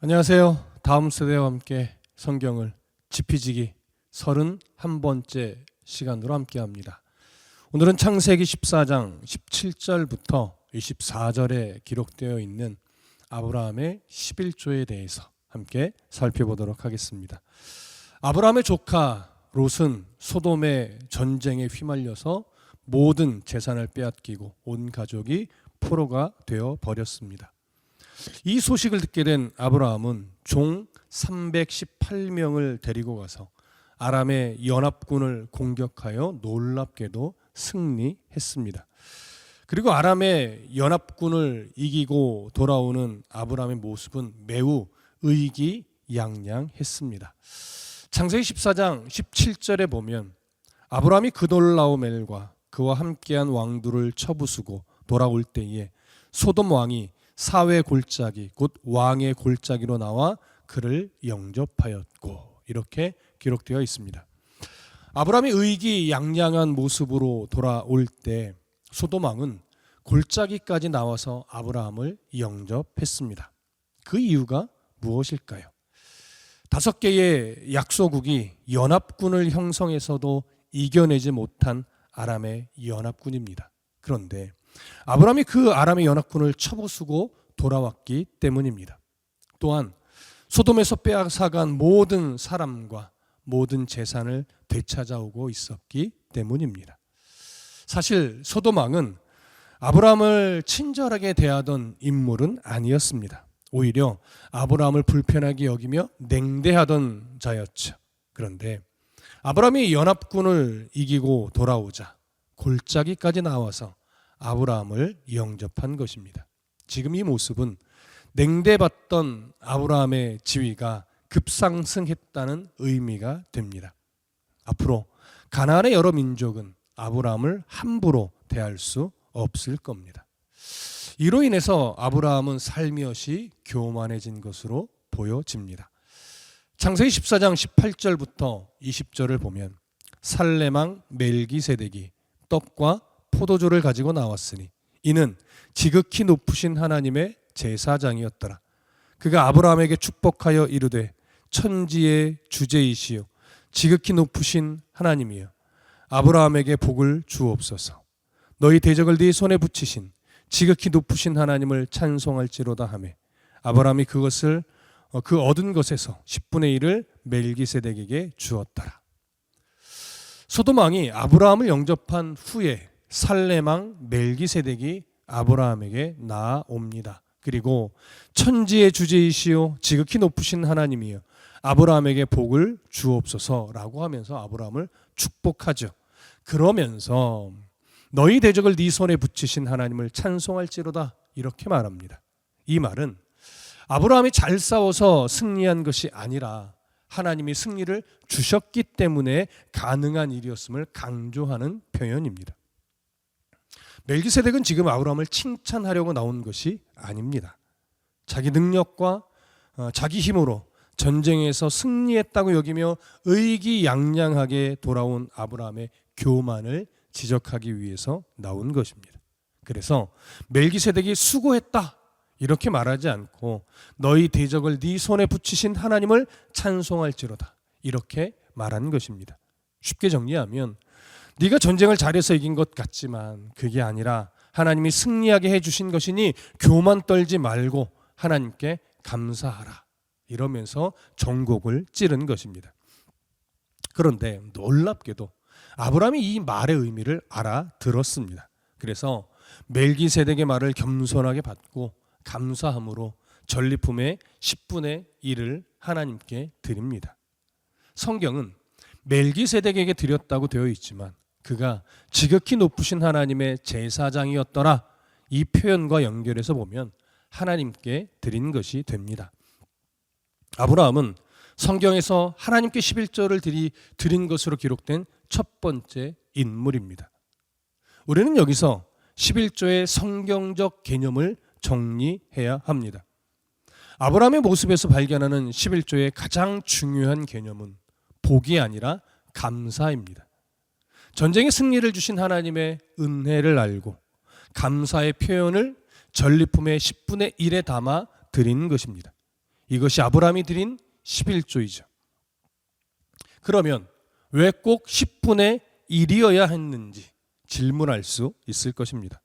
안녕하세요. 다음 세대와 함께 성경을 지피지기 31번째 시간으로 함께 합니다. 오늘은 창세기 14장 17절부터 24절에 기록되어 있는 아브라함의 11조에 대해서 함께 살펴보도록 하겠습니다. 아브라함의 조카 롯은 소돔의 전쟁에 휘말려서 모든 재산을 빼앗기고 온 가족이 포로가 되어 버렸습니다. 이 소식을 듣게 된 아브라함은 종 318명을 데리고 가서 아람의 연합군을 공격하여 놀랍게도 승리했습니다. 그리고 아람의 연합군을 이기고 돌아오는 아브라함의 모습은 매우 의기양양했습니다. 창세기 14장 17절에 보면 아브라함이 그돌라오멜과 그와 함께한 왕들을 쳐부수고 돌아올 때에 소돔 왕이 사회 골짜기 곧 왕의 골짜기로 나와 그를 영접하였고 이렇게 기록되어 있습니다. 아브라함이 의기 양양한 모습으로 돌아올 때 소돔 왕은 골짜기까지 나와서 아브라함을 영접했습니다. 그 이유가 무엇일까요? 다섯 개의 약소국이 연합군을 형성해서도 이겨내지 못한 아람의 연합군입니다. 그런데 아브라함이 그 아람의 연합군을 쳐부수고 돌아왔기 때문입니다. 또한 소돔에서 빼앗아간 모든 사람과 모든 재산을 되찾아오고 있었기 때문입니다. 사실 소돔 왕은 아브라함을 친절하게 대하던 인물은 아니었습니다. 오히려 아브라함을 불편하게 여기며 냉대하던 자였죠. 그런데 아브라함이 연합군을 이기고 돌아오자 골짜기까지 나와서 아브라함을 영접한 것입니다. 지금 이 모습은 냉대받던 아브라함의 지위가 급상승했다는 의미가 됩니다. 앞으로 가나안의 여러 민족은 아브라함을 함부로 대할 수 없을 겁니다. 이로 인해서 아브라함은 살며시 교만해진 것으로 보여집니다. 창세기 14장 18절부터 20절을 보면 살레망 멜기세덱이 떡과 포도주를 가지고 나왔으니 이는 지극히 높으신 하나님의 제사장이었더라. 그가 아브라함에게 축복하여 이르되 천지의 주제이시요 지극히 높으신 하나님이여 아브라함에게 복을 주옵소서. 너희 대적을 네 손에 붙이신 지극히 높으신 하나님을 찬송할지로다 하매 아브라함이 그것을 어, 그 얻은 것에서 10분의 1을 멜기세덱에게 주었더라. 소돔 왕이 아브라함을 영접한 후에 살레망 멜기세덱이 아브라함에게 나아옵니다. 그리고 천지의 주제이시요 지극히 높으신 하나님이여 아브라함에게 복을 주옵소서라고 하면서 아브라함을 축복하죠. 그러면서 너희 대적을 네 손에 붙이신 하나님을 찬송할지로다 이렇게 말합니다. 이 말은 아브라함이 잘 싸워서 승리한 것이 아니라 하나님이 승리를 주셨기 때문에 가능한 일이었음을 강조하는 표현입니다. 멜기세덱은 지금 아브라함을 칭찬하려고 나온 것이 아닙니다. 자기 능력과 어, 자기 힘으로 전쟁에서 승리했다고 여기며 의기양양하게 돌아온 아브라함의 교만을 지적하기 위해서 나온 것입니다. 그래서 멜기세덱이 수고했다 이렇게 말하지 않고 너희 대적을 네 손에 붙이신 하나님을 찬송할지로다 이렇게 말한 것입니다. 쉽게 정리하면 네가 전쟁을 잘해서 이긴 것 같지만 그게 아니라 하나님이 승리하게 해 주신 것이니 교만 떨지 말고 하나님께 감사하라. 이러면서 정곡을 찌른 것입니다. 그런데 놀랍게도 아브라함이 이 말의 의미를 알아들었습니다. 그래서 멜기세덱의 말을 겸손하게 받고 감사함으로 전리품의 10분의 1을 하나님께 드립니다. 성경은 멜기세덱에게 드렸다고 되어 있지만 그가 지극히 높으신 하나님의 제사장이었더라. 이 표현과 연결해서 보면 하나님께 드린 것이 됩니다. 아브라함은 성경에서 하나님께 11조를 드리, 드린 것으로 기록된 첫 번째 인물입니다. 우리는 여기서 11조의 성경적 개념을 정리해야 합니다. 아브라함의 모습에서 발견하는 11조의 가장 중요한 개념은 복이 아니라 감사입니다. 전쟁의 승리를 주신 하나님의 은혜를 알고 감사의 표현을 전리품의 10분의 1에 담아 드리는 것입니다. 이것이 아브라함이 드린 11조이죠. 그러면 왜 꼭 10분의 1이어야 했는지 질문할 수 있을 것입니다.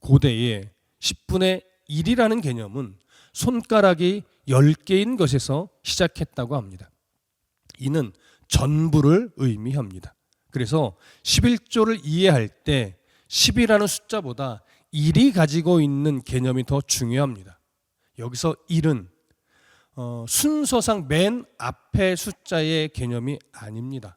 고대에 10분의 1이라는 개념은 손가락이 10개인 것에서 시작했다고 합니다. 이는 전부를 의미합니다. 그래서 11조를 이해할 때 10이라는 숫자보다 1이 가지고 있는 개념이 더 중요합니다. 여기서 1은 어, 순서상 맨 앞의 숫자의 개념이 아닙니다.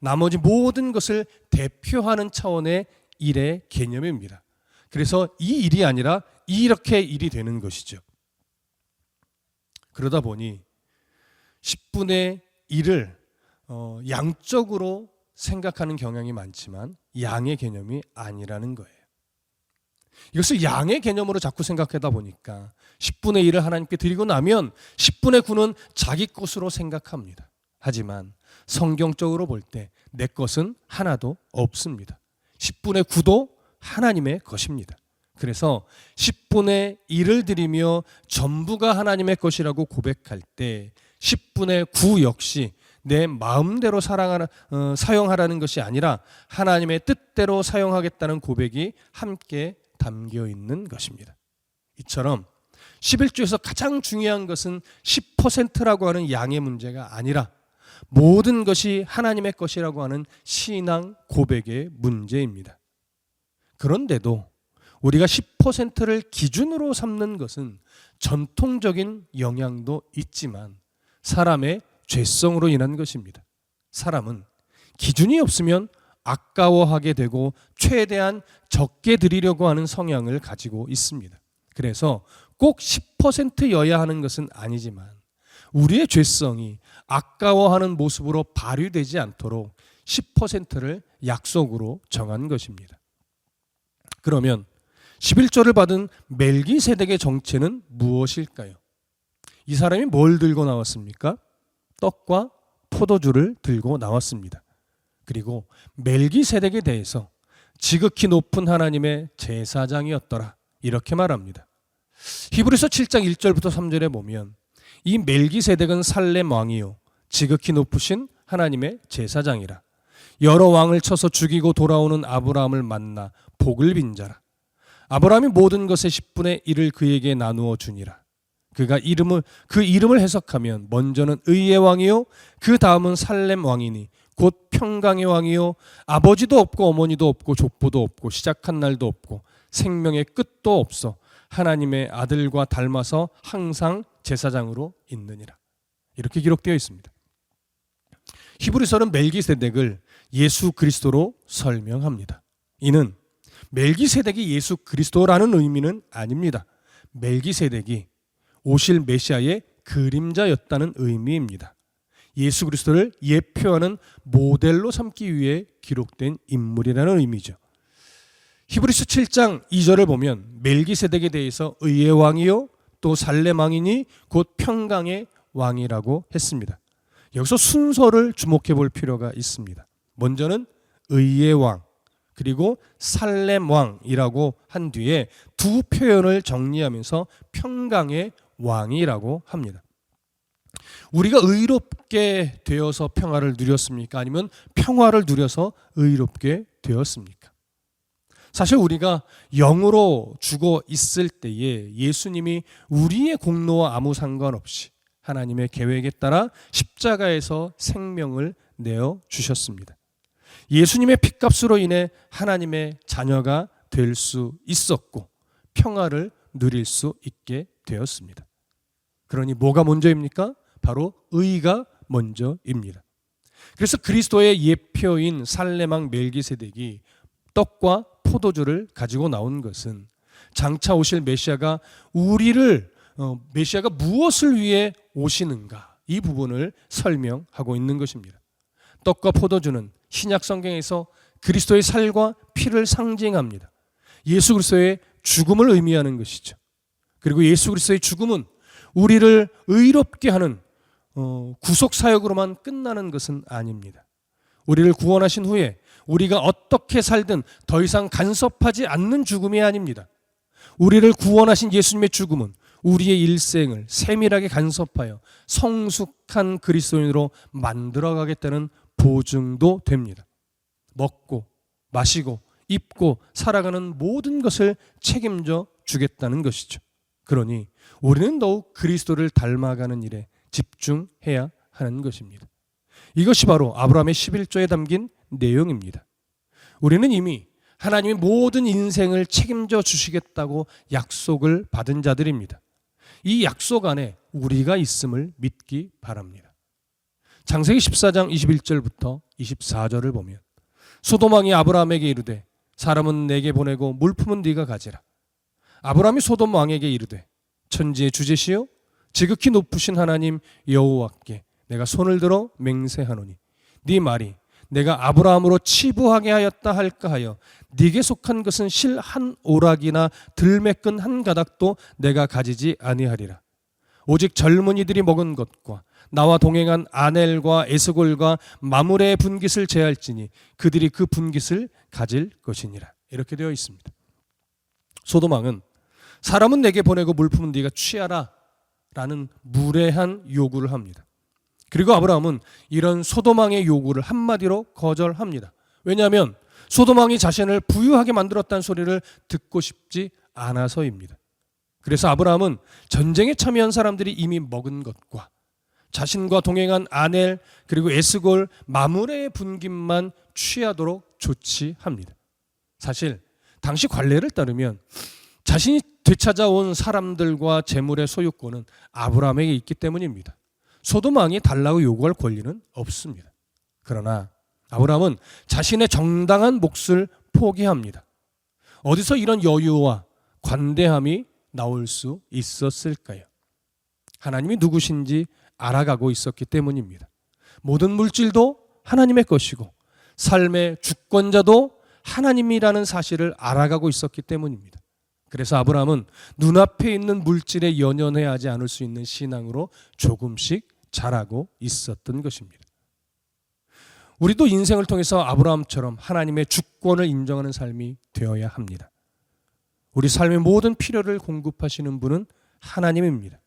나머지 모든 것을 대표하는 차원의 일의 개념입니다. 그래서 이 일이 아니라 이렇게 일이 되는 것이죠. 그러다 보니 10분의 1을 어, 양적으로 생각하는 경향이 많지만 양의 개념이 아니라는 거예요. 이것을 양의 개념으로 자꾸 생각하다 보니까 10분의 1을 하나님께 드리고 나면 10분의 9는 자기 것으로 생각합니다. 하지만 성경적으로 볼 때 내 것은 하나도 없습니다. 10분의 9도 하나님의 것입니다. 그래서 10분의 1을 드리며 전부가 하나님의 것이라고 고백할 때 10분의 9 역시 내 마음대로 사랑하라, 어, 사용하라는 것이 아니라 하나님의 뜻대로 사용하겠다는 고백이 함께 담겨 있는 것입니다. 이처럼 11조에서 가장 중요한 것은 10%라고 하는 양의 문제가 아니라 모든 것이 하나님의 것이라고 하는 신앙 고백의 문제입니다. 그런데도 우리가 10%를 기준으로 삼는 것은 전통적인 영향도 있지만 사람의 죄성으로 인한 것입니다. 사람은 기준이 없으면 아까워하게 되고 최대한 적게 드리려고 하는 성향을 가지고 있습니다. 그래서 꼭 10%여야 하는 것은 아니지만 우리의 죄성이 아까워하는 모습으로 발휘되지 않도록 10%를 약속으로 정한 것입니다. 그러면 11조를 받은 멜기세덱의 정체는 무엇일까요? 이 사람이 뭘 들고 나왔습니까? 떡과 포도주를 들고 나왔습니다. 그리고 멜기세덱에 대해서 지극히 높은 하나님의 제사장이었더라. 이렇게 말합니다. 히브리서 7장 1절부터 3절에 보면 이 멜기세덱은 살렘 왕이요 지극히 높으신 하나님의 제사장이라. 여러 왕을 쳐서 죽이고 돌아오는 아브라함을 만나 복을 빈 자라. 아브라함이 모든 것의 10분의 1을 그에게 나누어 주니라. 그가 이름을 그 이름을 해석하면 먼저는 의의 왕이요 그 다음은 살렘 왕이니 곧 평강의 왕이요 아버지도 없고 어머니도 없고 족보도 없고 시작한 날도 없고 생명의 끝도 없어 하나님의 아들과 닮아서 항상 제사장으로 있느니라 이렇게 기록되어 있습니다. 히브리서는 멜기세덱을 예수 그리스도로 설명합니다. 이는 멜기세덱이 예수 그리스도라는 의미는 아닙니다. 멜기세덱이 오실 메시아의 그림자였다는 의미입니다. 예수 그리스도를 예표하는 모델로 삼기 위해 기록된 인물이라는 의미죠. 히브리서 7장 2절을 보면 멜기세덱에 대해서 의의 왕이요 또 살렘 왕이니 곧 평강의 왕이라고 했습니다. 여기서 순서를 주목해 볼 필요가 있습니다. 먼저는 의의 왕 그리고 살렘 왕이라고 한 뒤에 두 표현을 정리하면서 평강의 왕이라고 합니다. 우리가 의롭게 되어서 평화를 누렸습니까? 아니면 평화를 누려서 의롭게 되었습니까? 사실 우리가 영으로 죽어 있을 때에 예수님이 우리의 공로와 아무 상관없이 하나님의 계획에 따라 십자가에서 생명을 내어 주셨습니다. 예수님의 핏값으로 인해 하나님의 자녀가 될 수 있었고 평화를 누릴 수 있게 되었습니다. 그러니 뭐가 먼저입니까? 바로 의가 먼저입니다. 그래서 그리스도의 예표인 살레망 멜기세덱이 떡과 포도주를 가지고 나온 것은 장차 오실 메시아가 우리를 어, 메시아가 무엇을 위해 오시는가 이 부분을 설명하고 있는 것입니다. 떡과 포도주는 신약 성경에서 그리스도의 살과 피를 상징합니다. 예수 그리스도의 죽음을 의미하는 것이죠. 그리고 예수 그리스도의 죽음은 우리를 의롭게 하는 어, 구속 사역으로만 끝나는 것은 아닙니다. 우리를 구원하신 후에 우리가 어떻게 살든 더 이상 간섭하지 않는 죽음이 아닙니다. 우리를 구원하신 예수님의 죽음은 우리의 일생을 세밀하게 간섭하여 성숙한 그리스도인으로 만들어 가겠다는 보증도 됩니다. 먹고 마시고 입고 살아가는 모든 것을 책임져 주겠다는 것이죠. 그러니 우리는 더욱 그리스도를 닮아가는 일에 집중해야 하는 것입니다. 이것이 바로 아브라함의 11조에 담긴 내용입니다. 우리는 이미 하나님이 모든 인생을 책임져 주시겠다고 약속을 받은 자들입니다. 이 약속 안에 우리가 있음을 믿기 바랍니다. 창세기 14장 21절부터 24절을 보면 소돔왕이 아브라함에게 이르되 사람은 내게 보내고 물품은 네가 가지라. 아브라함이 소돔 왕에게 이르되 천지의 주제시요? 지극히 높으신 하나님 여호와께 내가 손을 들어 맹세하노니 네 말이 내가 아브라함으로 치부하게 하였다 할까 하여 네게 속한 것은 실 한 오락이나 들매끈 한 가닥도 내가 가지지 아니하리라. 오직 젊은이들이 먹은 것과 나와 동행한 아넬과 에스골과 마물의 분깃을 제할지니 그들이 그 분깃을 가질 것이니라. 이렇게 되어 있습니다. 소도망은 사람은 내게 보내고 물품은 네가 취하라 라는 무례한 요구를 합니다. 그리고 아브라함은 이런 소도망의 요구를 한마디로 거절합니다. 왜냐하면 소도망이 자신을 부유하게 만들었다는 소리를 듣고 싶지 않아서입니다. 그래서 아브라함은 전쟁에 참여한 사람들이 이미 먹은 것과 자신과 동행한 아넬 그리고 에스골 마물의 분깃만 취하도록 조치합니다. 사실 당시 관례를 따르면 자신이 되찾아온 사람들과 재물의 소유권은 아브라함에게 있기 때문입니다. 소돔 왕이 달라고 요구할 권리는 없습니다. 그러나 아브라함은 자신의 정당한 몫을 포기합니다. 어디서 이런 여유와 관대함이 나올 수 있었을까요? 하나님이 누구신지 알아가고 있었기 때문입니다. 모든 물질도 하나님의 것이고 삶의 주권자도 하나님이라는 사실을 알아가고 있었기 때문입니다. 그래서 아브라함은 눈앞에 있는 물질에 연연해 하지 않을 수 있는 신앙으로 조금씩 자라고 있었던 것입니다. 우리도 인생을 통해서 아브라함처럼 하나님의 주권을 인정하는 삶이 되어야 합니다. 우리 삶의 모든 필요를 공급하시는 분은 하나님입니다.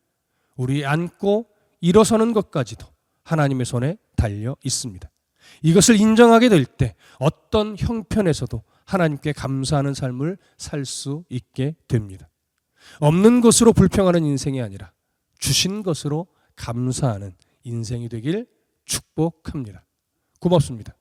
우리 앉고 일어서는 것까지도 하나님의 손에 달려 있습니다. 이것을 인정하게 될 때 어떤 형편에서도 하나님께 감사하는 삶을 살 수 있게 됩니다. 없는 것으로 불평하는 인생이 아니라 주신 것으로 감사하는 인생이 되길 축복합니다. 고맙습니다.